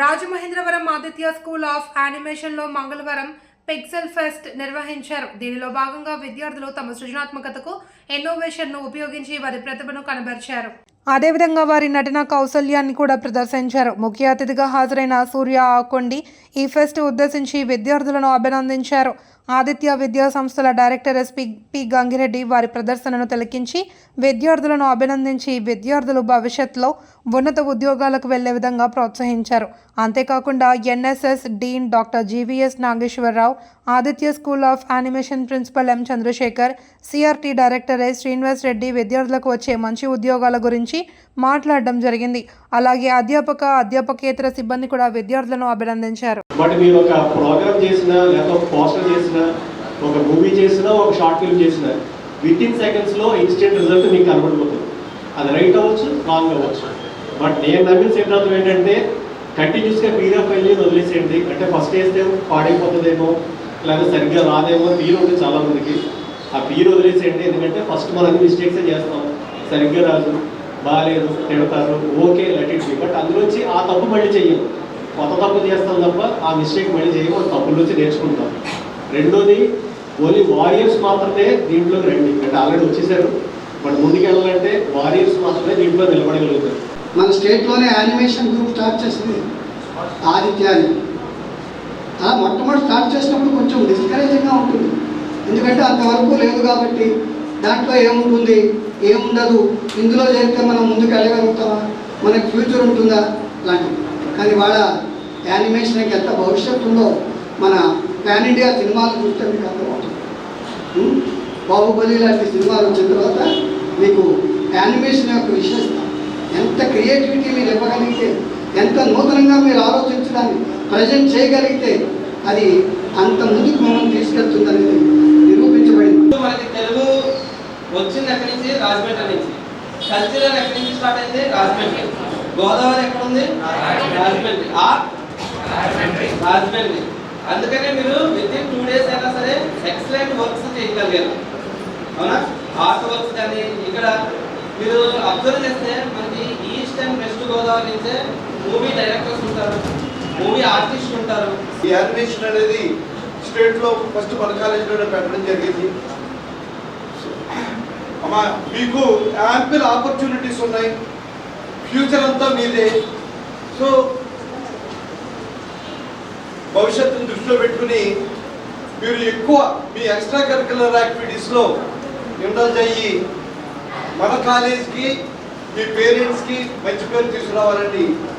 Rajamahendravaram Aditya school of యానిమేషన్లో మంగళవారం pixel pest నిర్వహించారు. దీనిలో భాగంగా విద్యార్థులు తమ సృజనాత్మకతకు ఇన్నోవేషన్ను ఉపయోగించి వారి ప్రతిభను కనబరిచారు. అదేవిధంగా వారి నటన కౌశల్యాన్ని కూడా ప్రదర్శించారు. ముఖ్య అతిథిగా హాజరైన సూర్య ఆకొండి ఈ ఫెస్ట్ ఉద్దేశించి విద్యార్థులను అభినందించారు. ఆదిత్య విద్యా సంస్థల డైరెక్టర్ ఎస్పీ పి గంగిరెడ్డి వారి ప్రదర్శనను తిలకించి విద్యార్థులను అభినందించి విద్యార్థులు భవిష్యత్తులో ఉన్నత ఉద్యోగాలకు వెళ్ళే విధంగా ప్రోత్సహించారు. అంతేకాకుండా NSS dean doctor GVS Nageswararao Aditya school of animation principal M Chandrasekhar CRT director A Srinivas Reddy విద్యార్థులకు వచ్చే మంచి ఉద్యోగాల గురించి మాట్లాడడం జరిగింది. అలాగే అధ్యాపక అధ్యాపకేతర సిబ్బంది కూడా విద్యార్థులను అభినందించారు. బట్ మీరు ఒక ప్రోగ్రామ్ చేసినా లేకపోతే ఒక పోస్టర్ చేసినా ఒక మూవీ చేసినా ఒక షార్ట్ ఫిల్మ్ చేసినా విత్ ఇన్ సెకండ్స్లో ఇన్స్టెంట్ రిజల్ట్ మీకు కనబడిపోతుంది. అది రైట్ అవ్వచ్చు రాంగ్ అవ్వచ్చు. బట్ నేను నమ్మిన సిద్ధాంతం ఏంటంటే కంటిన్యూస్గా ఫీల్ ఆఫ్ అయ్యి వదిలేసేయండి. అంటే ఫస్ట్ వేస్తే పాడైపోతుందేమో లేదా సరిగ్గా రాదేమో ఫీల్ ఉంటుంది చాలా మందికి ఆ ఫీల్ వదిలేసేయండి. ఎందుకంటే ఫస్ట్ మనం మిస్టేక్సే చేస్తాం. సరిగ్గా రాదు. బాగాలేదు తిడతారు okay let it be but అందులోంచి ఆ తప్పు మళ్ళీ చెయ్యం. కొత్త తప్పు చేస్తాం తప్ప ఆ మిస్టేక్ మళ్ళీ చేయం ఆ తప్పుల నుంచి నేర్చుకుంటాం. రెండోది ఓన్లీ వారియర్స్ మాత్రమే దీంట్లో రండి. అంటే ఆల్రెడీ వచ్చేసారు. బట్ ముందుకెళ్ళాలంటే వారియర్స్ మాత్రమే దీంట్లో నిలబడగలుగుతారు. మన స్టేట్లోనే యానిమేషన్ గ్రూప్ స్టార్ట్ చేసింది ఆదిత్యాన్ని అలా మొట్టమొదటి స్టార్ట్ చేసినప్పుడు కొంచెం డిస్కరేజింగ్గా ఉంటుంది. ఎందుకంటే అంతవరకు లేదు కాబట్టి దాంట్లో ఏముంటుంది? ఏముండదు. ఇందులో చేస్తే మనం ముందుకు వెళ్ళగలుగుతామా? మనకి ఫ్యూచర్ ఉంటుందా? లాంటివి కానీ వాళ్ళ యానిమేషన్కి ఎంత భవిష్యత్తు ఉందో మన పాన్ ఇండియా సినిమాలు చూస్తే మీకు అర్థమవుతుంది. బాహుబలి లాంటి సినిమాలు వచ్చిన తర్వాత మీకు యానిమేషన్ యొక్క విశేషత ఎంత క్రియేటివిటీ మీరు ఇవ్వగలిగితే ఎంత నూతనంగా మీరు ఆలోచించడాన్ని ప్రజెంట్ చేయగలిగితే అది అంత ముందుకు మమ్మల్ని తీసుకెళ్తుందనేది నిరూపించబడింది. మనకి తెలుగు వచ్చింది ఎక్కడి నుంచి? రాజమండ్రి నుంచి. కల్చరల్ ఎక్కడి నుంచి స్టార్ట్ అయింది? రాజమండ్రి. గోదావరి ఎక్కడ ఉంది రాజమండ్రి. ఆర్ట్ రాజమండ్రి. అందుకనే మీరు విత్ ఇన్ టూ డేస్ అయినా సరే ఎక్సలెంట్ వర్క్స్ చేయగలిగారు. అవునా? ఆర్ట్ వర్క్స్ కానీ ఇక్కడ మీరు అబ్జర్వ్ చేస్తే మనకి ఈస్ట్ అండ్ వెస్ట్ గోదావరి నుంచే మూవీ డైరెక్టర్స్ ఉంటారు మూవీ ఆర్టిస్ట్ ఉంటారు. ఈ యానిమేషన్ అనేది స్టేట్లో ఫస్ట్ మన కాలేజీలోనే పెట్టడం జరిగింది. మీకు యాంపిల్ ఆపర్చునిటీస్ ఉన్నాయి. ఫ్యూచర్ అంతా మీదే. సో భవిష్యత్తును దృష్టిలో పెట్టుకుని మీరు ఎక్కువ మీ ఎక్స్ట్రా కరికులర్ యాక్టివిటీస్లో ఇండల్జ్ అయ్యి మన కాలేజ్కి మీ పేరెంట్స్కి మంచి పేరు తీసుకురావాలని